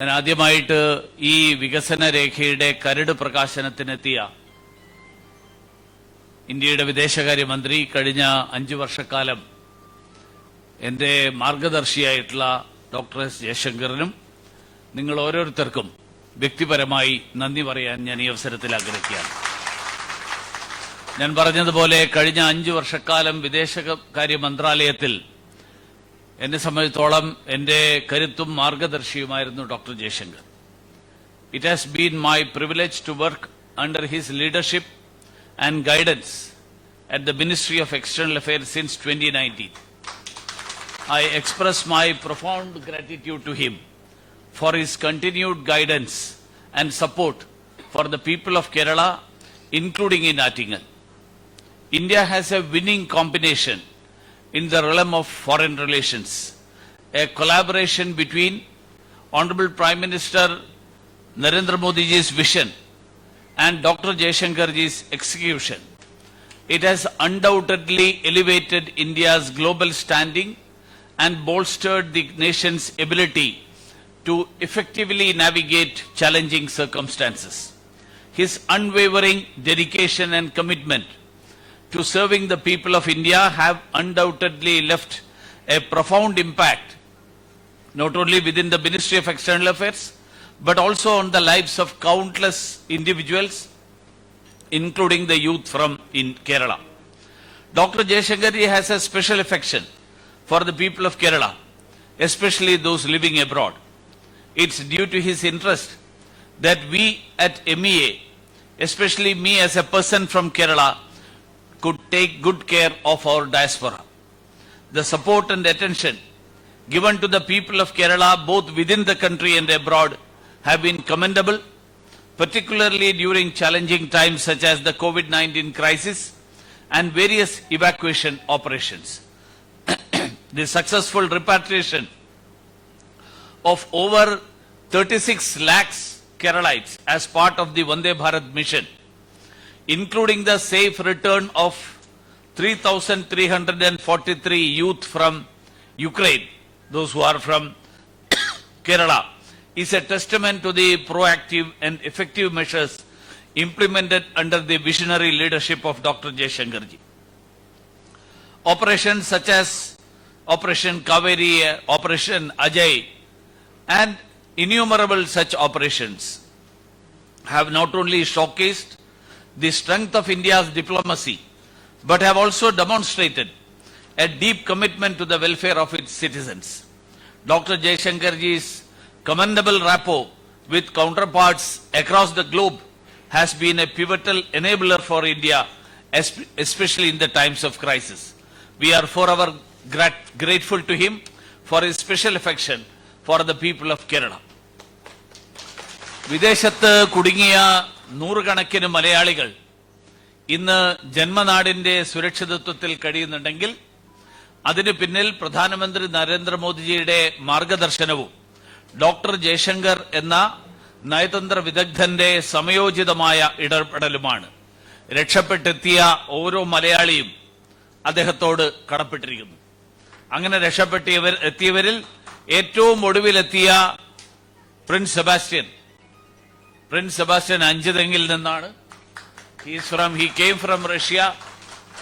ഞാൻ ആദ്യമായിട്ട് ഈ വികസന രേഖയുടെ കരട് പ്രകാശനത്തിനെത്തിയ ഇന്ത്യയുടെ വിദേശകാര്യമന്ത്രി കഴിഞ്ഞ അഞ്ചു വർഷക്കാലം എന്റെ മാർഗദർശിയായിട്ടുള്ള ഡോക്ടർ എസ് ജയശങ്കറിനും നിങ്ങൾ ഓരോരുത്തർക്കും വ്യക്തിപരമായി നന്ദി പറയാൻ ഞാൻ ഈ അവസരത്തിൽ ആഗ്രഹിക്കുകയാണ്. ഞാൻ പറഞ്ഞതുപോലെ കഴിഞ്ഞ അഞ്ചു വർഷക്കാലം വിദേശകാര്യ മന്ത്രാലയത്തിൽ എന്നെ സംബന്ധിച്ചോളം എന്റെ കരുത്തും മാർഗദർശിയുമായിരുന്നു doctor Jaishankar it has been my privilege to work under his leadership and guidance at the ministry of external affairs since twenty nineteen I express my profound gratitude to him for his continued guidance and support for the people of Kerala, including in Attingal. India has a winning combination in the realm of foreign relations, a collaboration between Honorable Prime Minister Narendra Modi's vision and Dr. Jaishankarji's execution. It has undoubtedly elevated India's global standing and bolstered the nation's ability to effectively navigate challenging circumstances. His unwavering dedication and commitment to serving the people of India have undoubtedly left a profound impact not only within the Ministry of External Affairs, but also on the lives of countless individuals, including the youth from in Kerala. Dr. Jayashankarji has a special affection for the people of Kerala, especially those living abroad. It's due to his interest that we at MEA, especially me as a person from Kerala, could take good care of our diaspora. The support and attention given to the people of Kerala, both within the country and abroad, have been commendable, particularly during challenging times such as the COVID 19 crisis and various evacuation operations. the successful repatriation of over 36 lakhs Keralites as part of the Vande Bharat mission, including the safe return of 3,343 youth from Ukraine, those who are from Kerala, is a testament to the proactive and effective measures implemented under the visionary leadership of Dr. Jayashankarji. Operations such as Operation Kaveri, Operation Ajay, and innumerable such operations have not only showcased the strength of India's diplomacy, but have also demonstrated a deep commitment to the welfare of its citizens. Dr. Jaishankarji's commendable rapport with counterparts across the globe has been a pivotal enabler for India, esp- especially in the times of crisis. We are forever grat- grateful to him for his special affection for the people of Kerala. വിദേശത്ത് കുടുങ്ങിയ നൂറുകണക്കിന് മലയാളികൾ ഇന്ന് ജന്മനാടിന്റെ സുരക്ഷിതത്വത്തിൽ കഴിയുന്നുണ്ടെങ്കിൽ അതിനു പിന്നിൽ പ്രധാനമന്ത്രി നരേന്ദ്രമോദിജിയുടെ മാർഗദർശനവും doctor Jaishankar എന്ന നയതന്ത്ര വിദഗ്ധന്റെ സമയോചിതമായ ഇടപെടലുമാണ് രക്ഷപ്പെട്ടെത്തിയ ഓരോ മലയാളിയും അദ്ദേഹത്തോട് കടപ്പെട്ടിരിക്കുന്നു. അങ്ങനെ രക്ഷപ്പെട്ടിയവർ എത്തിയവരിൽ ഏറ്റവും ഒടുവിലെത്തിയ പ്രിൻസ് സെബാസ്റ്റ്യൻ പ്രിൻസ് സെബാസ്റ്റ്യൻ അഞ്ചുതെങ്ങിൽ നിന്നാണ്. He's from he came from Russia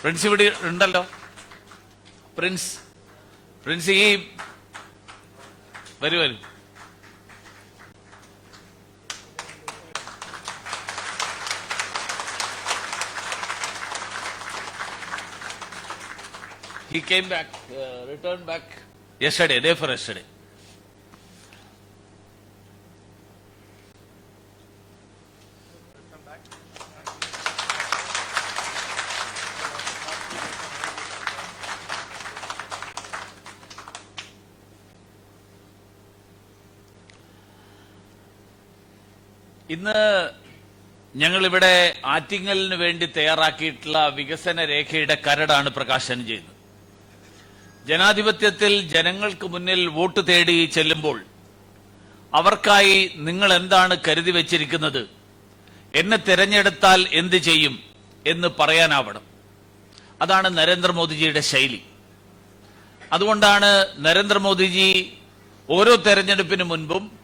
Prince ഇവിടെ ഉണ്ടല്ലോ. പ്രിൻസ് പ്രിൻസ് ഈ വരൂ വരൂ. He came back, uh, returned back yesterday, day for yesterday. ഇന്ന് ഞങ്ങളിവിടെ ആറ്റിങ്ങലിന് വേണ്ടി തയ്യാറാക്കിയിട്ടുള്ള വികസന രേഖയുടെ കരടാണ് പ്രകാശനം ചെയ്യുന്നത്. ജനാധിപത്യത്തിൽ ജനങ്ങൾക്ക് മുന്നിൽ വോട്ട് തേടി ചെല്ലുമ്പോൾ അവർക്കായി നിങ്ങൾ എന്താണ് കരുതി വച്ചിരിക്കുന്നത്? എന്നെ തിരഞ്ഞെടുത്താൽ എന്ത് ചെയ്യും എന്ന് പറയാനാവണം. അതാണ് നരേന്ദ്രമോദിജിയുടെ ശൈലി. അതുകൊണ്ടാണ് നരേന്ദ്രമോദിജി ഓരോ തെരഞ്ഞെടുപ്പിന് മുൻപും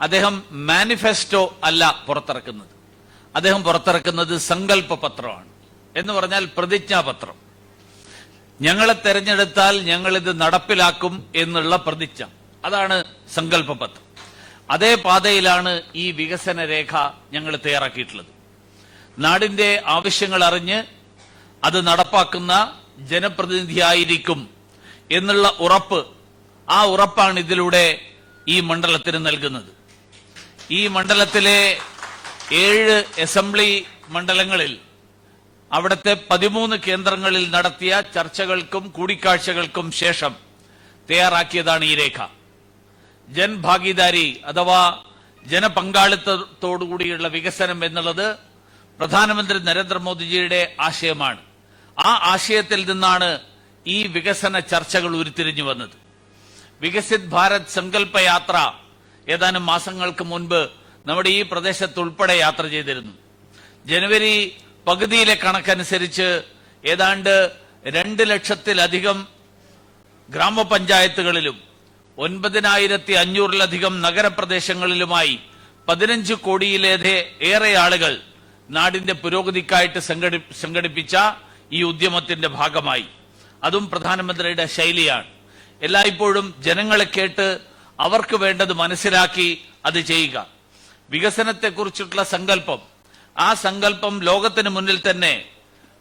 അദ്ദേഹം മാനിഫെസ്റ്റോ അല്ല പുറത്തിറക്കുന്നത്. അദ്ദേഹം പുറത്തിറക്കുന്നത് സങ്കല്പ പത്രമാണ് എന്ന് പറഞ്ഞാൽ പ്രതിജ്ഞാപത്രം. ഞങ്ങളെ തെരഞ്ഞെടുത്താൽ ഞങ്ങൾ ഇത് നടപ്പിലാക്കും എന്നുള്ള പ്രതിജ്ഞ. അതാണ് സങ്കല്പ പത്രം അതേ പാതയിലാണ് ഈ വികസന രേഖ ഞങ്ങൾ തയ്യാറാക്കിയിട്ടുള്ളത്. നാടിന്റെ ആവശ്യങ്ങൾ അറിഞ്ഞ് അത് നടപ്പാക്കുന്ന ജനപ്രതിനിധിയായിരിക്കും എന്നുള്ള ഉറപ്പ് ആ ഉറപ്പാണ് ഇതിലൂടെ ഈ മണ്ഡലത്തിന് നൽകുന്നത്. ഈ മണ്ഡലത്തിലെ ഏഴ് അസംബ്ലി മണ്ഡലങ്ങളിൽ അവിടുത്തെ പതിമൂന്ന് കേന്ദ്രങ്ങളിൽ നടത്തിയ ചർച്ചകൾക്കും കൂടിക്കാഴ്ചകൾക്കും ശേഷം തയ്യാറാക്കിയതാണ് ഈ രേഖ. ജൻഭാഗീദാരി അഥവാ ജനപങ്കാളിത്തത്തോടുകൂടിയുള്ള വികസനം എന്നുള്ളത് പ്രധാനമന്ത്രി നരേന്ദ്രമോദിജിയുടെ ആശയമാണ്. ആ ആശയത്തിൽ നിന്നാണ് ഈ വികസന ചർച്ചകൾ ഉരുത്തിരിഞ്ഞു വന്നത്. വികസിത് ഭാരത് സങ്കല്പ യാത്ര ഏതാനും മാസങ്ങൾക്ക് മുൻപ് നമ്മുടെ ഈ പ്രദേശത്ത് ഉൾപ്പെടെ യാത്ര ചെയ്തിരുന്നു. ജനുവരി പകുതിയിലെ കണക്കനുസരിച്ച് ഏതാണ്ട് രണ്ട് ലക്ഷത്തിലധികം ഗ്രാമപഞ്ചായത്തുകളിലും ഒൻപതിനായിരത്തി അഞ്ഞൂറിലധികം നഗരപ്രദേശങ്ങളിലുമായി പതിനഞ്ച് കോടിയിലേറെ ഏറെ ആളുകൾ നാടിന്റെ പുരോഗതിക്കായിട്ട് സംഘടി സംഘടിപ്പിച്ച ഈ ഉദ്യമത്തിന്റെ ഭാഗമായി. അതും പ്രധാനമന്ത്രിയുടെ ശൈലിയാണ്. എല്ലായ്പ്പോഴും ജനങ്ങളെ കേട്ട് അവർക്ക് വേണ്ടത് മനസ്സിലാക്കി അത് ചെയ്യുക. വികസനത്തെക്കുറിച്ചിട്ടുള്ള സങ്കല്പം. ആ സങ്കല്പം ലോകത്തിന് മുന്നിൽ തന്നെ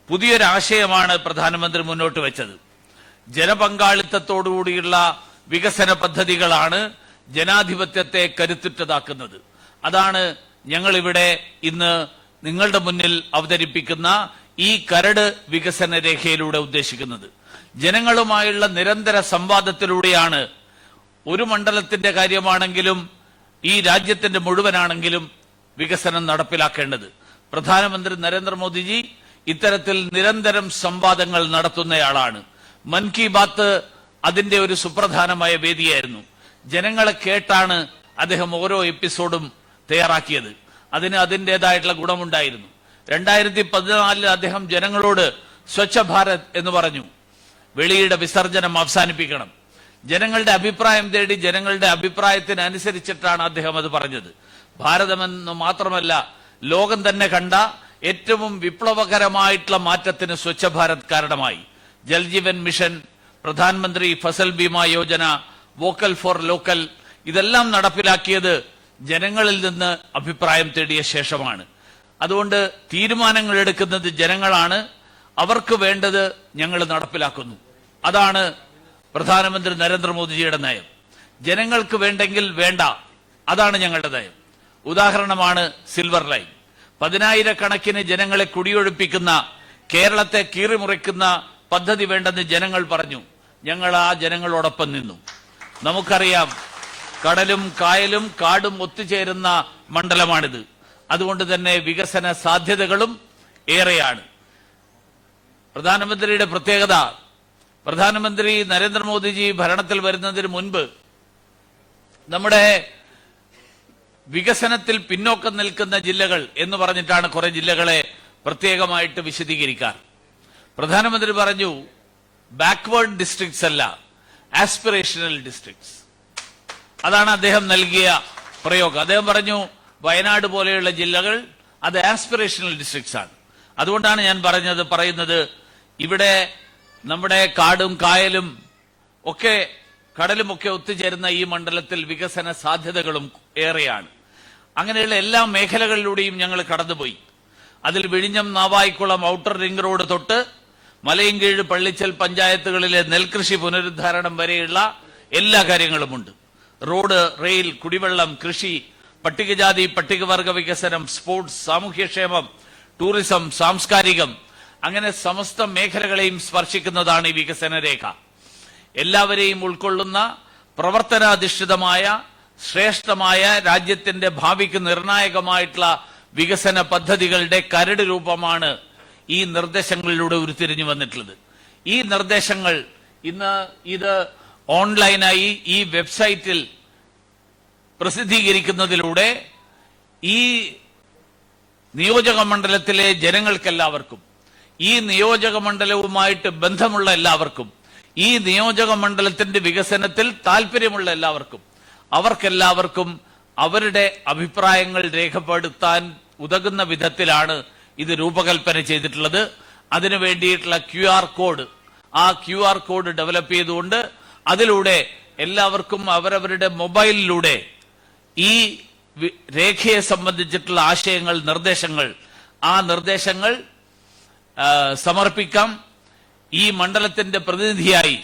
പുതിയൊരാശയമാണ് പ്രധാനമന്ത്രി മുന്നോട്ട് വെച്ചത്. ജനപങ്കാളിത്തത്തോടുകൂടിയുള്ള വികസന പദ്ധതികളാണ് ജനാധിപത്യത്തെ കരുത്തുറ്റതാക്കുന്നത്. അതാണ് ഞങ്ങൾ ഇവിടെ ഇന്ന് നിങ്ങളുടെ മുന്നിൽ അവതരിപ്പിക്കുന്ന ഈ കരട് വികസന രേഖയിലൂടെ ഉദ്ദേശിക്കുന്നത്. ജനങ്ങളുമായുള്ള നിരന്തര സംവാദത്തിലൂടെയാണ് ഒരു മണ്ഡലത്തിന്റെ കാര്യമാണെങ്കിലും ഈ രാജ്യത്തിന്റെ മുഴുവനാണെങ്കിലും വികസനം നടപ്പിലാക്കേണ്ടത്. പ്രധാനമന്ത്രി നരേന്ദ്രമോദിജി ഇത്തരത്തിൽ നിരന്തരം സംവാദങ്ങൾ നടത്തുന്നയാളാണ്. മൻ കി ബാത്ത് അതിന്റെ ഒരു സുപ്രധാനമായ വേദിയായിരുന്നു. ജനങ്ങളെ കേട്ടാണ് അദ്ദേഹം ഓരോ എപ്പിസോഡും തയ്യാറാക്കിയത്. അതിന് അതിന്റെതായിട്ടുള്ള ഗുണമുണ്ടായിരുന്നു. രണ്ടായിരത്തി പതിനാലിൽ അദ്ദേഹം ജനങ്ങളോട് സ്വച്ഛ ഭാരത് എന്ന് പറഞ്ഞു. വെളിയുടെ വിസർജനം അവസാനിപ്പിക്കണം. ജനങ്ങളുടെ അഭിപ്രായം തേടി ജനങ്ങളുടെ അഭിപ്രായത്തിനനുസരിച്ചിട്ടാണ് അദ്ദേഹം അത് പറഞ്ഞത്. ഭാരതമെന്ന് മാത്രമല്ല ലോകം തന്നെ കണ്ട ഏറ്റവും വിപ്ലവകരമായിട്ടുള്ള മാറ്റത്തിന് സ്വച്ഛ ഭാരത് കാരണമായി. Jaljeevan mission Pradhanamantri Fasal Bima Yojana vocal for local ഇതെല്ലാം നടപ്പിലാക്കിയത് ജനങ്ങളിൽ നിന്ന് അഭിപ്രായം തേടിയ ശേഷമാണ്. അതുകൊണ്ട് തീരുമാനങ്ങൾ എടുക്കുന്നത് ജനങ്ങളാണ്. അവർക്ക് വേണ്ടത് ഞങ്ങൾ നടപ്പിലാക്കുന്നു. അതാണ് പ്രധാനമന്ത്രി നരേന്ദ്രമോദിജിയുടെ നയം. ജനങ്ങൾക്ക് വേണ്ടെങ്കിൽ വേണ്ട അതാണ് ഞങ്ങളുടെ നയം. ഉദാഹരണമാണ് സിൽവർ ലൈൻ പതിനായിരക്കണക്കിന് ജനങ്ങളെ കുടിയൊഴിപ്പിക്കുന്ന കേരളത്തെ കീറിമുറിക്കുന്ന പദ്ധതി വേണ്ടെന്ന് ജനങ്ങൾ പറഞ്ഞു. ഞങ്ങൾ ആ ജനങ്ങളോടൊപ്പം നിന്നു. നമുക്കറിയാം കടലും കായലും കാടും ഒത്തുചേരുന്ന മണ്ഡലമാണിത്. അതുകൊണ്ട് തന്നെ വികസന സാധ്യതകളും ഏറെയാണ്. പ്രധാനമന്ത്രിയുടെ പ്രത്യേകത പ്രധാനമന്ത്രി നരേന്ദ്രമോദിജി ഭരണത്തിൽ വരുന്നതിന് മുൻപ് നമ്മുടെ വികസനത്തിൽ പിന്നോക്കം നിൽക്കുന്ന ജില്ലകൾ എന്ന് പറഞ്ഞിട്ടാണ് കുറെ ജില്ലകളെ പ്രത്യേകമായിട്ട് വിശദീകരിക്കാർ പ്രധാനമന്ത്രി പറഞ്ഞു ബാക്ക്വേർഡ് ഡിസ്ട്രിക്ട്സ് അല്ല ആസ്പിറേഷണൽ ഡിസ്ട്രിക്ട്സ് അതാണ് അദ്ദേഹം നൽകിയ പ്രയോഗം. അദ്ദേഹം പറഞ്ഞു വയനാട് പോലെയുള്ള ജില്ലകൾ അത് ആസ്പിറേഷണൽ ഡിസ്ട്രിക്ട്സ് ആണ്. അതുകൊണ്ടാണ് ഞാൻ പറഞ്ഞത് പറയുന്നത് ഇവിടെ നമ്മുടെ കാടും കായലും ഒക്കെ കടലും ഒക്കെ ഒത്തുചേരുന്ന ഈ മണ്ഡലത്തിൽ വികസന സാധ്യതകളും ഏറെയാണ്. അങ്ങനെയുള്ള എല്ലാ മേഖലകളിലൂടെയും ഞങ്ങൾ കടന്നുപോയി. അതിൽ വിഴിഞ്ഞം നാവായിക്കുളം ഔട്ടർ റിംഗ് റോഡ് തൊട്ട് മലയൻകീഴ് പള്ളിച്ചൽ പഞ്ചായത്തുകളിലെ നെൽകൃഷി പുനരുദ്ധാരണം വരെയുള്ള എല്ലാ കാര്യങ്ങളുമുണ്ട്. റോഡ് റെയിൽ കുടിവെള്ളം കൃഷി പട്ടികജാതി പട്ടികവർഗ വികസനം സ്പോർട്സ് സാമൂഹ്യക്ഷേമം ടൂറിസം സാംസ്കാരികം അങ്ങനെ സമസ്ത മേഖലകളെയും സ്പർശിക്കുന്നതാണ് ഈ വികസന രേഖ. എല്ലാവരെയും ഉൾക്കൊള്ളുന്ന പ്രവർത്തനാധിഷ്ഠിതമായ ശ്രേഷ്ഠമായ രാജ്യത്തിന്റെ ഭാവിക്ക് നിർണായകമായിട്ടുള്ള വികസന പദ്ധതികളുടെ കരട് രൂപമാണ് ഈ നിർദ്ദേശങ്ങളിലൂടെ ഉരുത്തിരിഞ്ഞു വന്നിട്ടുള്ളത്. ഈ നിർദ്ദേശങ്ങൾ ഇന്ന് ഇത് ഓൺലൈനായി ഈ വെബ്സൈറ്റിൽ പ്രസിദ്ധീകരിക്കുന്നതിലൂടെ ഈ നിയോജക മണ്ഡലത്തിലെ ജനങ്ങൾക്കെല്ലാവർക്കും ഈ നിയോജക മണ്ഡലവുമായിട്ട് ബന്ധമുള്ള എല്ലാവർക്കും ഈ നിയോജക മണ്ഡലത്തിന്റെ വികസനത്തിൽ താല്പര്യമുള്ള എല്ലാവർക്കും അവർക്കെല്ലാവർക്കും അവരുടെ അഭിപ്രായങ്ങൾ രേഖപ്പെടുത്താൻ ഉതകുന്ന വിധത്തിലാണ് ഇത് രൂപകൽപ്പന ചെയ്തിട്ടുള്ളത്. അതിനു വേണ്ടിയിട്ടുള്ള ക്യു ആർ കോഡ് ആ ക്യു ആർ കോഡ് ഡെവലപ്പ് ചെയ്തുകൊണ്ട് അതിലൂടെ എല്ലാവർക്കും അവരവരുടെ മൊബൈലിലൂടെ ഈ രേഖയെ സംബന്ധിച്ചിട്ടുള്ള ആശയങ്ങൾ നിർദ്ദേശങ്ങൾ ആ നിർദ്ദേശങ്ങൾ സമർപ്പിക്കാം. ഈ മണ്ഡലത്തിന്റെ പ്രതിനിധിയായി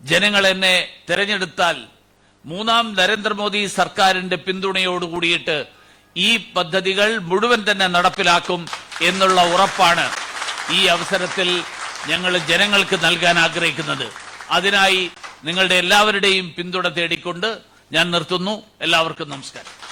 ജനങ്ങൾ എന്നെ തെരഞ്ഞെടുത്താൽ മൂന്നാം നരേന്ദ്രമോദി സർക്കാരിന്റെ പിന്തുണയോട് കൂടിയിട്ട് ഈ പദ്ധതികൾ മുഴുവൻ തന്നെ നടപ്പിലാക്കും എന്നുള്ള ഉറപ്പാണ് ഈ അവസരത്തിൽ ഞങ്ങൾ ജനങ്ങൾക്ക് നൽകാൻ ആഗ്രഹിക്കുന്നത്. അതിനായി നിങ്ങളുടെ എല്ലാവരുടെയും പിന്തുണ തേടിക്കൊണ്ട് ഞാൻ നിർത്തുന്നു. എല്ലാവർക്കും നമസ്കാരം.